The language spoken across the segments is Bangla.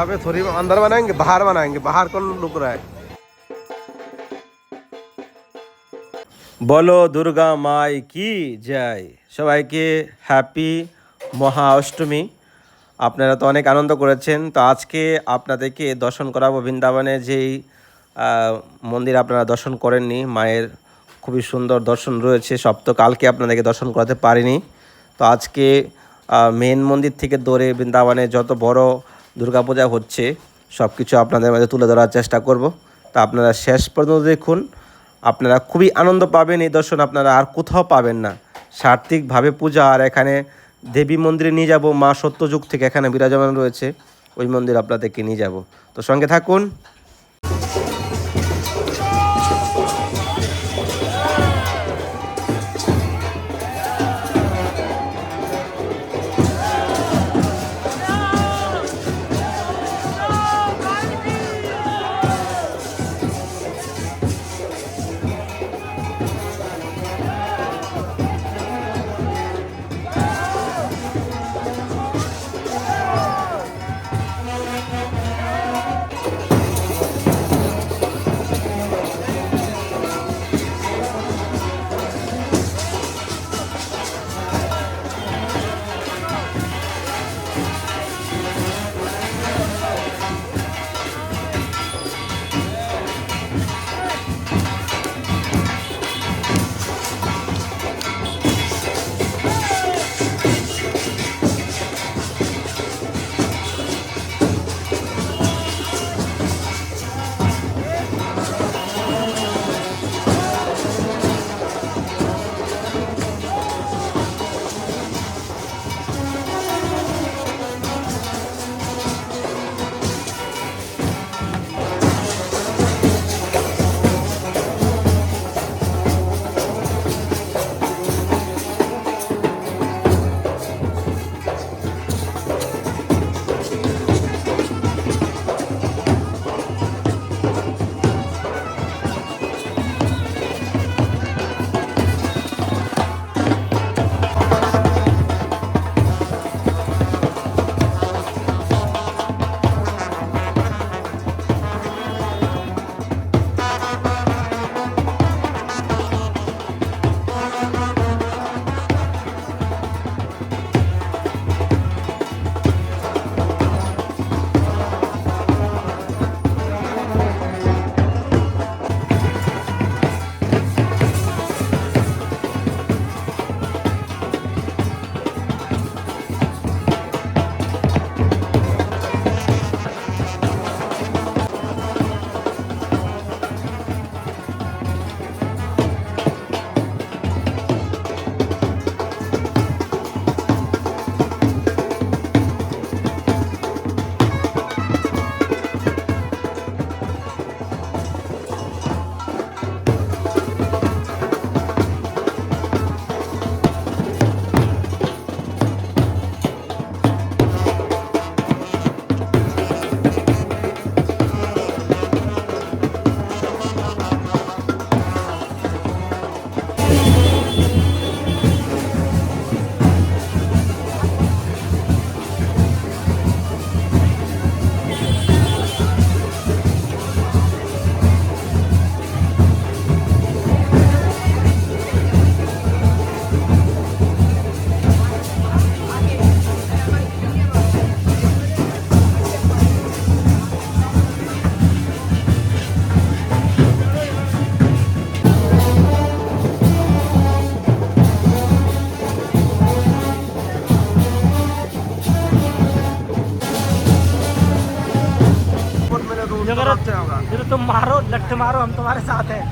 यहाँ पे थोड़ी अंदर बनाएंगे बाहर बनाएंगे बाहर कौन रुक रहा है বলো দুর্গা মাই কি জয় সবাইকে হ্যাপি মহা অষ্টমী আপনারা তো অনেক আনন্দ করেছেন তো আজকে আপনাদেরকে দর্শন করাবো বৃন্দাবনে যেই আহ, মন্দির আপনারা দর্শন করেননি মায়ের খুবই সুন্দর দর্শন রয়েছে সব তো কালকে আপনাদেরকে দর্শন করাতে পারিনি তো আজকে মেন মন্দির থেকে দৌড়ে বৃন্দাবনে যত বড় দুর্গাপূজা হচ্ছে সব কিছু আপনাদের মাঝে তুলে ধরার চেষ্টা করব। তা আপনারা শেষ পর্যন্ত দেখুন। আপনারা খুবই আনন্দ পাবেন, এই দর্শন আপনারা আর কোথাও পাবেন না। সার্থিকভাবে পূজা, আর এখানে দেবী মন্দিরে নিয়ে যাব, মা সত্যযুগ থেকে এখানে বিরাজমান রয়েছে, ওই মন্দির আপনাদেরকে নিয়ে যাব। তো সঙ্গে থাকুন। मारो हम तुम्हारे साथ हैं।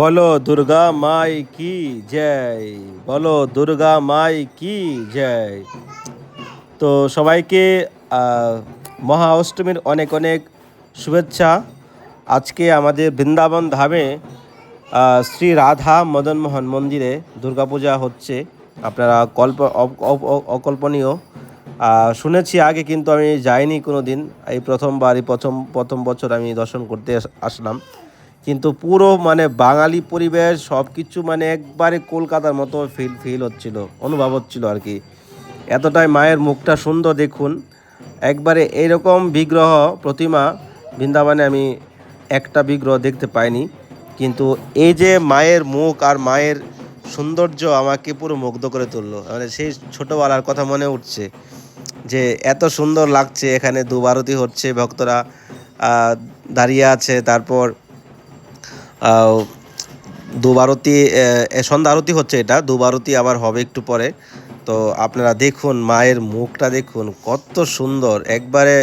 বলো, দুর্গা মাই কি জয়? বলো, দুর্গা মাই কি জয়? তো সবাইকে মহা অষ্টমীর অনেক অনেক শুভেচ্ছা। আজকে আমাদের বৃন্দাবন ধামে শ্রী রাধা মদনমোহন মন্দিরে দুর্গাপূজা হচ্ছে। আপনারা কল্প অকল্পনীয়। শুনেছি আগে কিন্তু আমি যাইনি কোনো দিন এই প্রথমবার, এই প্রথম প্রথম বছর আমি দর্শন করতে আসলাম। কিন্তু পুরো মানে বাঙালি পরিবেশ সব কিছু মানে একবারে কলকাতার মতো ফিল ফিল হচ্ছিল, অনুভব হচ্ছিল আর কি। এতটাই মায়ের মুখটা সুন্দর দেখুন। একবারে এইরকম বিগ্রহ, প্রতিমা বৃন্দাবনে আমি একটা বিগ্রহ দেখতে পাইনি। কিন্তু এই যে মায়ের মুখ আর মায়ের সৌন্দর্য আমাকে পুরো মুগ্ধ করে তুললো। মানে সেই ছোটোবেলার কথা মনে উঠছে যে এত সুন্দর লাগছে, এখানে দুবারতি হচ্ছে, ভক্তরা দাঁড়িয়ে আছে, তারপর দুবারতি সন্ধ্যা আরতি হচ্ছে এটা। দুবারতি আবার হবে একটু পরে। তো আপনারা দেখুন, মায়ের মুখটা দেখুন, কত সুন্দর। একবারে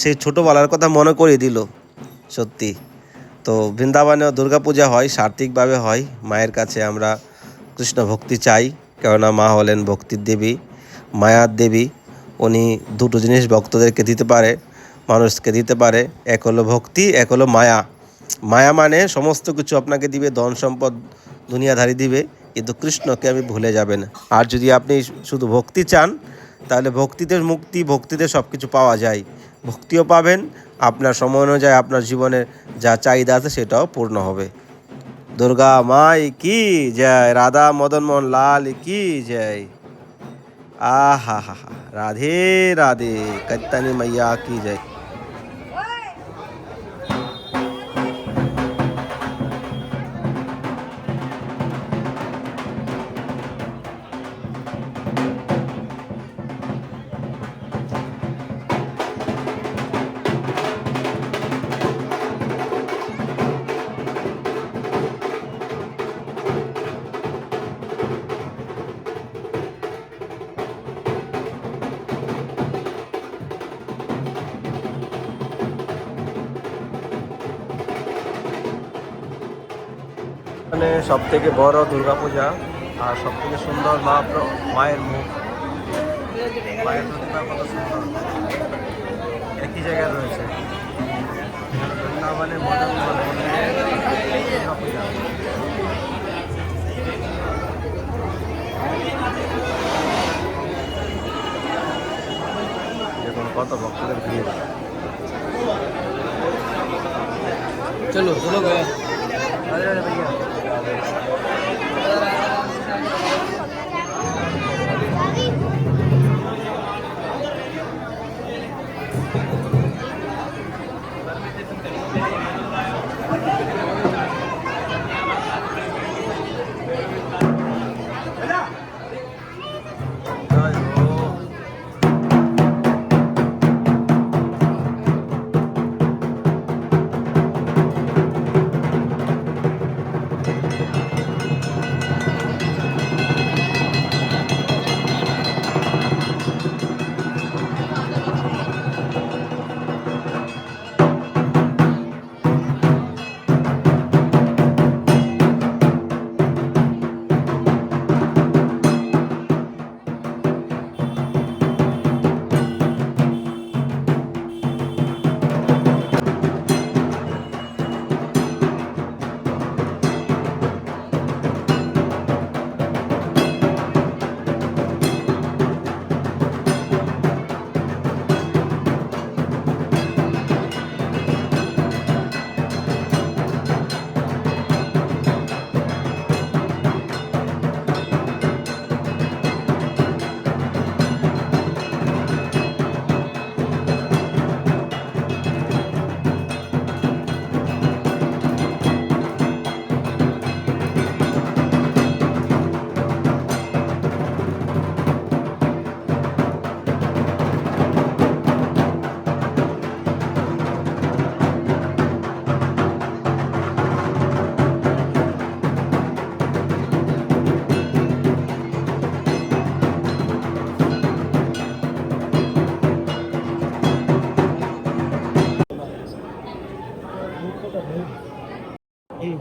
সেই ছোটোবেলার কথা মনে করিয়ে দিল, সত্যি। তো বৃন্দাবনেও দুর্গাপূজা হয়, সার্থিকভাবে হয়। মায়ের কাছে আমরা কৃষ্ণ ভক্তি চাই, কেননা মা হলেন ভক্তির দেবী, মায়ার দেবী। উনি দুটো জিনিস ভক্তদেরকে দিতে পারে, মানুষকে দিতে পারে। এক হলো ভক্তি, এক হলো মায়া। মায়া মানে সমস্ত কিছু আপনাকে দিবে, ধন সম্পদ দুনিয়াধারী দিবে, কিন্তু কৃষ্ণকে আমি ভুলে যাবেন আর যদি আপনি শুধু ভক্তি চান, তাহলে ভক্তিতে মুক্তি, ভক্তিতে সব কিছু পাওয়া যায়। ভক্তিও পাবেন, আপনার সময় অনুযায়ী আপনার জীবনের যা চাহিদা আছে সেটাও পূর্ণ হবে। দুর্গা মাই কি জয়, রাধা মদন মোহন লাল কি জয়। আহা হা হা রাধে রাধে কত্তানি মাইয়া কি জয়। এখানে সব থেকে বড় দুর্গাপূজা আর সব থেকে সুন্দর মা মায়ের মুখ। মায়ের প্রতিমা কত সুন্দর। একই জায়গায় রয়েছে। বৃন্দাবনে মদন দুর্গাপূজা। কত ভক্তদের ভিড়। চলো চলো ভাইয়া। Thank you.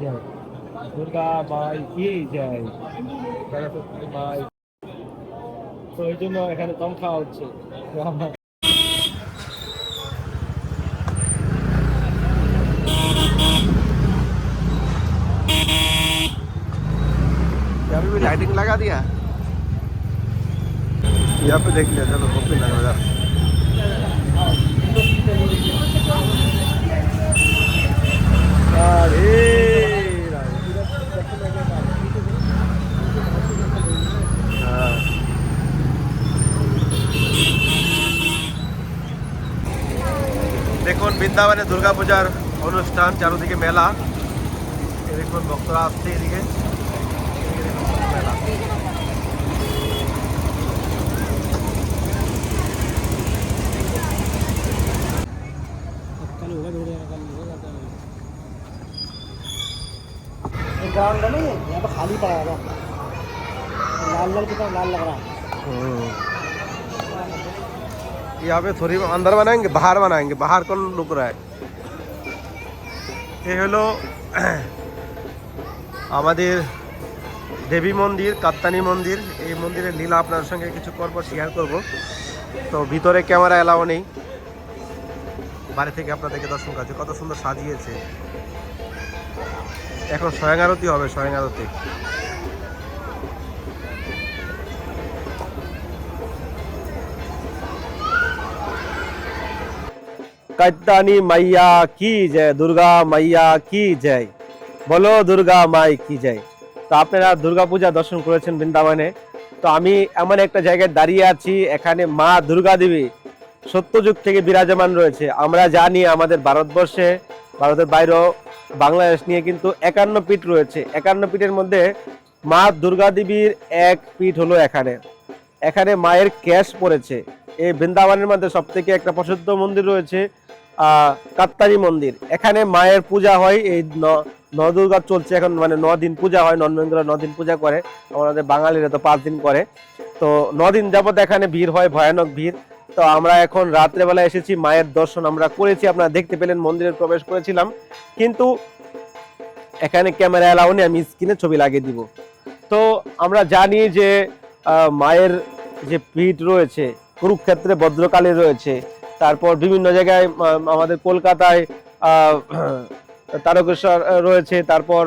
দুর্গা মাই কি জয় সরস্বতী মাই তো এই জন্য এখানে দম খাওয়া হচ্ছে यहाँ पे भी लाइटिंग लगा दिया यहाँ पे देख लिया चलो कॉपी लगा रहा বৃন্দাবনে দুর্গাপূজার অনুষ্ঠান চারোদিকে মেলা এই দেখুন ভক্তরা আসছে এদিকে এদিকে দেখুন মেলা कल होगा दौड़े कल होगा कल ग्राउंड नहीं है यहाँ पे खाली पड़ा है लाल लाल कितना लाल लग रहा है हम्म। यहाँ पे थोड़ी अंदर बनाएंगे बाहर बनाएंगे बाहर कौन लुक रहा है এ হলো আমাদের দেবী মন্দির কাত্তানি মন্দির এই মন্দিরের লীলা আপনার সঙ্গে কিছু পরপর শেয়ার করব তো ভিতরে ক্যামেরা এলাও নেই বাড়ি থেকে আপনাদেরকে দর্শন কাছে কত সুন্দর সাজিয়েছে এখন স্বয়ং আরতি হবে স্বয়ং আরতি কাত্যানি মাইয়া কি জয়? দুর্গা মাইয়া কি জয়? বলো দুর্গা মাই কি জয়? তো আপনারা দুর্গা পূজা দর্শন করেছেন বৃন্দাবনে। তো আমি এমন একটা জায়গায় দাঁড়িয়ে আছি, এখানে মা দুর্গা দেবী সত্যযুগ থেকে বিরাজমান রয়েছে। আমরা জানি আমাদের ভারতবর্ষে, ভারতের বাইরেও বাংলাদেশ নিয়ে কিন্তু একান্ন পিঠ রয়েছে। একান্ন পিঠের মধ্যে মা দুর্গা দেবীর এক পিঠ হলো এখানে। এখানে মায়ের ক্যাশ পড়েছে। এই বৃন্দাবনের মধ্যে সবথেকে একটা প্রসিদ্ধ মন্দির রয়েছে কাত্তারি মন্দির। এখানে মায়ের পূজা হয়, এই ন- নবদুর্গা চলছে এখন মানে ন দিন পূজা হয় নন বেঙ্গলা ন দিন পূজা করে। আমাদের বাঙালিরা তো পাঁচ দিন করে। তো ন দিন যাবত এখানে ভিড় হয়, ভয়ানক ভিড়। তো আমরা এখন রাত্রেবেলা এসেছি, মায়ের দর্শন আমরা করেছি। আপনারা দেখতে পেলেন, মন্দিরে প্রবেশ করেছিলাম। কিন্তু এখানে ক্যামেরা এলাও নেই, আমি স্ক্রিনে ছবি লাগিয়ে দিব। তো আমরা জানি যে মায়ের যে পীঠ রয়েছে, কুরুক্ষেত্রে, ভদ্রকালী রয়েছে তারপর বিভিন্ন জায়গায় আমাদের কলকাতায় তারকেশ্বর রয়েছে, তারপর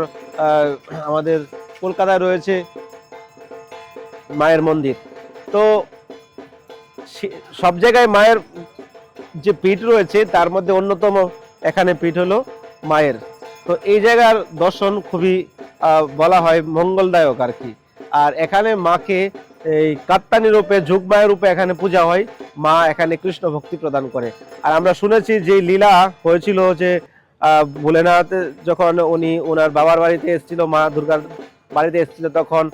আমাদের কলকাতায় রয়েছে মায়ের মন্দির। তো সব জায়গায় মায়ের যে পীঠ রয়েছে, তার মধ্যে অন্যতম এখানে পীঠ হলো মায়ের। তো এই জায়গার দর্শন খুবই বলা হয় মঙ্গলদায়ক আর কি। আর এখানে মাকে এই কাত্তানি রূপে যুগমায়ের রূপে এখানে পূজা হয়। মা এখানে কৃষ্ণ ভক্তি প্রদান করে। আর আমরা শুনেছি যে লীলা হয়েছিল যে ভোলেনাথ যখন উনি ওনার বাবার বাড়িতে এসেছিল, মা দুর্গার বাড়িতে এসেছিল তখন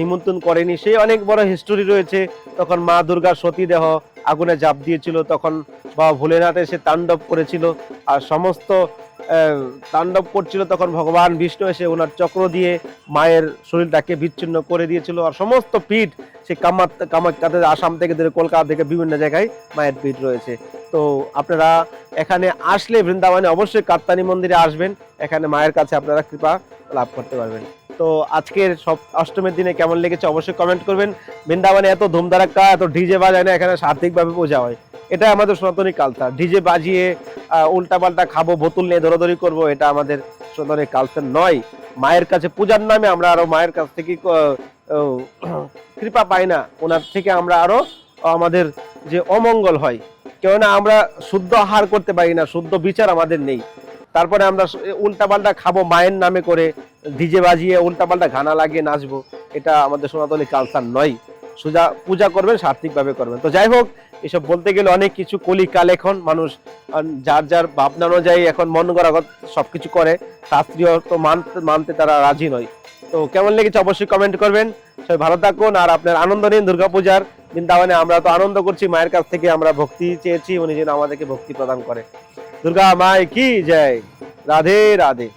নিমন্ত্রণ করেনি। সেই অনেক বড় হিস্টোরি রয়েছে। তখন মা দুর্গার সতী দেহ আগুনে জাপ দিয়েছিল। তখন বাবা ভোলেনাথ এসে তাণ্ডব করেছিল। আর সমস্ত তাণ্ডব করছিল, তখন ভগবান বিষ্ণু এসে ওনার চক্র দিয়ে মায়ের শরীরটাকে বিচ্ছিন্ন করে দিয়েছিল। আর সমস্ত পিঠ সে কামাত, কামাখ্যাতে আসাম থেকে কলকাতা থেকে বিভিন্ন জায়গায় মায়ের পিঠ রয়েছে। তো আপনারা এখানে আসলে বৃন্দাবনে অবশ্যই কাত্তানি মন্দিরে আসবেন। এখানে মায়ের কাছে আপনারা কৃপা লাভ করতে পারবেন। তো আজকের সব অষ্টমীর দিনে কেমন লেগেছে অবশ্যই কমেন্ট করবেন। বৃন্দাবনে এত ধুমধারাক্কা এত ডিজে বাজায় না, এখানে সার্থিকভাবে পূজা হয়। এটা আমাদের সনাতনী কালচার। ডিজে বাজিয়ে উল্টা পাল্টা খাব, বোতল নিয়ে দৌড়াদৌড়ি করব, এটা আমাদের সনাতনী কালচার নয়। মায়ের কাছে পূজার নামে আমরা আরও মায়ের কাছ থেকে কৃপা পাই না। ওনার থেকে আমরা আরও আমাদের যে অমঙ্গল হয়। কেননা আমরা শুদ্ধ আহার করতে পারি না, শুদ্ধ বিচার আমাদের নেই। তারপরে আমরা উল্টা পাল্টা খাব মায়ের নামে করে, ডিজে বাজিয়ে উল্টা পাল্টা গানা লাগিয়ে নাচবো। এটা আমাদের সনাতনী কালচার নয়। সোজা, পূজা করবেন সার্থিকভাবে করবেন। তো যাই হোক এসব বলতে গেলে অনেক কিছু কলিকাল এখন মানুষ যার যার ভাবনা অনুযায়ী এখন মন করা সবকিছু করে শাস্ত্রীয় তো মানতে মানতে তারা রাজি নয়। তো কেমন লেগেছে অবশ্যই কমেন্ট করবেন। সবাই ভালো থাকুন আর আপনার আনন্দ নিন দুর্গাপূজার। বৃন্দাবনে আমরা তো আনন্দ করছি, মায়ের কাছ থেকে আমরা ভক্তি চেয়েছি, উনি যেন আমাদেরকে ভক্তি প্রদান করে। দুর্গা মায় কি জয়। রাধে রাধে।